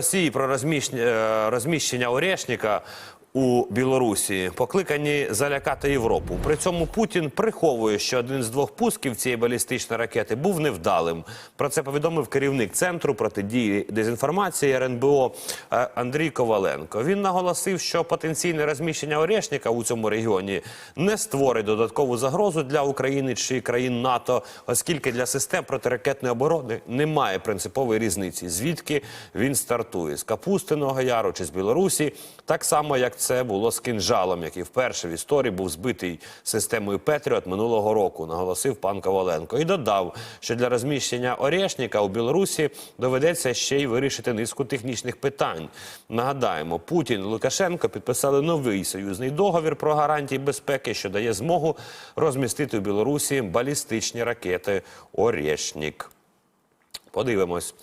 Росії про е, розміщення Орешника у Білорусі покликані залякати Європу. При цьому Путін приховує, що один з двох пусків цієї балістичної ракети був невдалим. Про це повідомив керівник центру протидії дезінформації РНБО е, Андрій Коваленко. Він наголосив, що потенційне розміщення Орешника у цьому регіоні не створить додаткову загрозу для України чи країн НАТО, оскільки для систем протиракетної оборони немає принципової різниці, звідки він стартує з Капустиного Яру чи з Білорусі, так само як це було з кинжалом, який вперше в історії був збитий системою Петріот минулого року, наголосив пан Коваленко. І додав, що для розміщення Орешника у Білорусі доведеться ще й вирішити низку технічних питань. Нагадаємо, Путін і Лукашенко підписали новий союзний договір про гарантії безпеки, що дає змогу розмістити у Білорусі балістичні ракети Орешнік. Подивимось.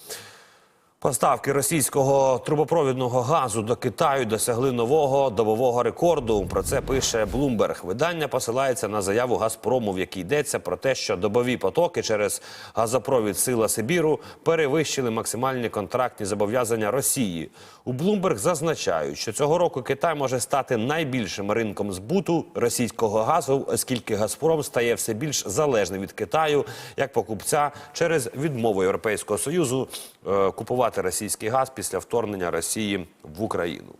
Поставки російського трубопровідного газу до Китаю досягли нового добового рекорду. Про це пише Bloomberg. Видання посилається на заяву Газпрому, в якій йдеться про те, що добові потоки через газопровід Сила Сибіру перевищили максимальні контрактні зобов'язання Росії. У Bloomberg зазначають, що цього року Китай може стати найбільшим ринком збуту російського газу, оскільки Газпром стає все більш залежним від Китаю як покупця через відмову Європейського союзу е, купувати російський газ після вторгнення Росії в Україну.